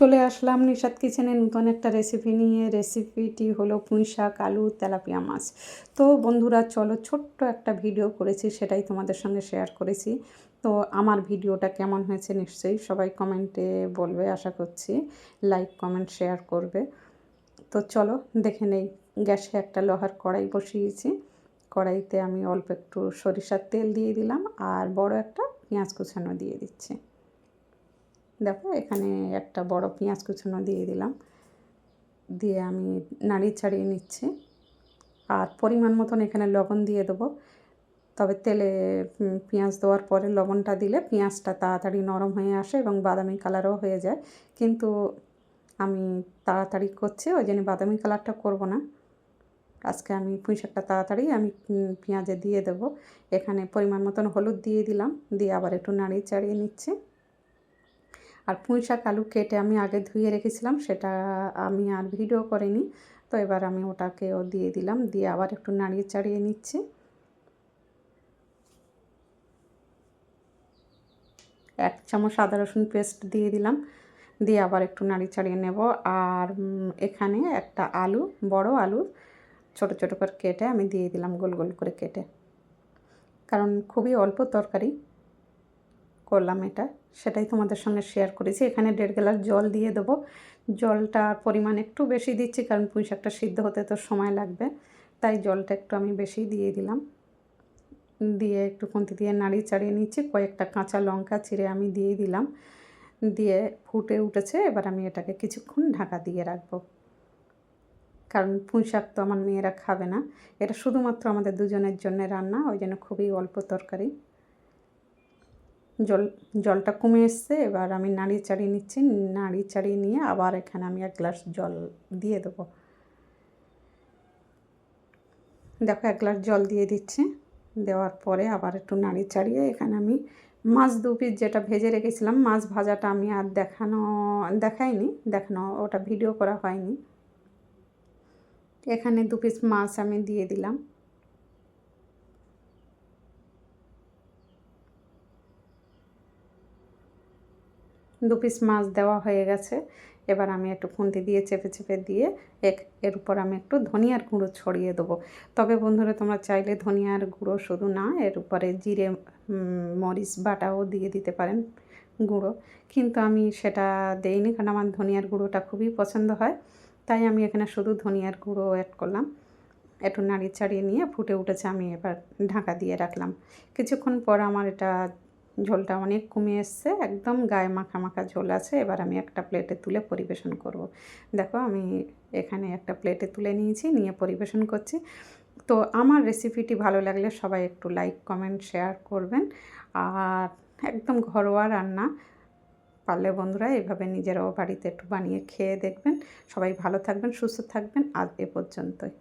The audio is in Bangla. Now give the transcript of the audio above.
চলে আসলাম নিশাদ কিচেনে নতুন একটা রেসিপি নিয়ে। রেসিপিটি হলো পুঁই শাক, আলু, তেলাপিয়া মাছ। তো বন্ধুরা, চলো ছোট্ট একটা ভিডিও করেছি, সেটাই তোমাদের সঙ্গে শেয়ার করেছি। তো আমার ভিডিওটা কেমন হয়েছে নিশ্চয়ই সবাই কমেন্টে বলবে, আশা করছি লাইক কমেন্ট শেয়ার করবে। তো চলো দেখে নেই, গ্যাসে একটা লোহার কড়াই বসিয়েছি। কড়াইতে আমি অল্প একটু সরিষার তেল দিয়ে দিলাম, আর বড় একটা পেঁয়াজ কুচানো দিয়ে দিচ্ছি। দেখো, এখানে একটা বড় পেঁয়াজ কুচনো দিয়ে দিলাম। দিয়ে আমি নাড়ি ছাড়িয়ে নিচ্ছি। আর পরিমাণ মতন এখানে লবণ দিয়ে দেবো। তবে তেলে পেঁয়াজ দেওয়ার পরে লবণটা দিলে পেঁয়াজটা তাড়াতাড়ি নরম হয়ে আসে এবং বাদামি কালারও হয়ে যায়। কিন্তু আমি তাড়াতাড়ি করছি, ওই জন্য বাদামি কালারটা করব না। আজকে আমি পুঁই শাকটা তাড়াতাড়ি আমি পেঁয়াজে দিয়ে দেবো। এখানে পরিমাণ মতন হলুদ দিয়ে দিলাম। দিয়ে আবার একটু নাড়িয়ে চাড়িয়ে নিচ্ছি। আর পুঁই শাক আলু কেটে আমি আগে ধুয়ে রেখেছিলাম, সেটা আমি আর ভিডিও করিনি। তো এবার আমি ওটাকেও দিয়ে দিলাম, দিয়ে আবার একটু নাড়িয়ে চাড়িয়ে নিচ্ছি। এক চামচ আদা রসুন পেস্ট দিয়ে দিলাম, দিয়ে আবার একটু নাড়ি চাড়িয়ে নেব। আর এখানে একটা আলু, বড় আলু, ছোট ছোট করে কেটে আমি দিয়ে দিলাম গোল গোল করে কেটে। কারণ খুবই অল্প তরকারি। করলাম এটা। সেটাই তোমাদের সঙ্গে শেয়ার করেছি। এখানে দেড় গ্লাস জল দিয়ে দেবো। জলটার পরিমাণ একটু বেশি দিচ্ছি কারণ পুঁই শাকটা সিদ্ধ হতে তো সময় লাগবে। তাই জলটা একটু আমি বেশি দিয়ে দিলাম। দিয়ে একটু খুন্তি দিয়ে নাড়িয়ে চাড়িয়ে নিচ্ছি। কয়েকটা কাঁচা লঙ্কা চিড়ে আমি দিয়ে দিলাম। দিয়ে ফুটে উঠেছে। এবার আমি এটাকে কিছুক্ষণ ঢাকা দিয়ে রাখব। কারণ পুঁই শাক তো আমার মেয়েরা খাবে না। এটা শুধুমাত্র আমাদের দুজনের জন্য রান্না। ওই জন্য খুবই অল্প তরকারি। জল, জলটা কমে এসছে, এবার আমি নাড়িয়ে চাড়িয়ে নিচ্ছি, নাড়িয়ে চাড়িয়ে নিয়ে আবার এখানে আমি এক গ্লাস জল দিয়ে দেবো। দেখো, এক গ্লাস জল দিয়ে দিচ্ছি, দেওয়ার পরে আবার একটু নাড়িয়ে চাড়িয়ে এখানে আমি মাছ দু পিস যেটা ভেজে রেখেছিলাম, মাছ ভাজাটা আমি আর দেখানো, দেখাইনি, দেখানো, ওটা ভিডিও করা হয়নি। এখানে দু পিস মাছ আমি দিয়ে দিলাম। দু পিস মাছ দেওয়া হয়ে গেছে। এবার আমি একটু খুন্তি দিয়ে চেপে চেপে দিয়ে এক, এর উপর আমি একটু ধনিয়ার গুঁড়ো ছড়িয়ে দেবো। তবে বন্ধুরা, তোমরা চাইলে ধনিয়ার গুঁড়ো শুধু না, এর উপরে জিরে মরিচ বাটাও দিয়ে দিতে পারেন গুঁড়ো। কিন্তু আমি সেটা দেইনি, কারণ আমার ধনিয়ার গুঁড়োটা খুবই পছন্দ হয়। তাই আমি এখানে শুধু ধনিয়ার গুঁড়ো অ্যাড করলাম। একটু নাড়িয়ে চাড়িয়ে নিয়ে ফুটে উঠেছে, আমি এবার ঢাকা দিয়ে রাখলাম। কিছুক্ষণ পর আমার এটা ঝোলটা অনেক কমে এসছে, একদম গায়ে মাখা মাখা ঝোল আছে, এবার আমি একটা প্লেটে তুলে পরিবেশন করব। দেখো আমি এখানে একটা প্লেটে তুলে নিয়েছি, নিয়ে পরিবেশন করছি। তো আমার রেসিপিটি ভালো লাগলে সবাই একটু লাইক কমেন্ট শেয়ার করবেন। আর একদম ঘরোয়া রান্না, পারলে বন্ধুরা এভাবে নিজেরাও বাড়িতে একটু বানিয়ে খেয়ে দেখবেন। সবাই ভালো থাকবেন, সুস্থ থাকবেন, আজ এ পর্যন্তই।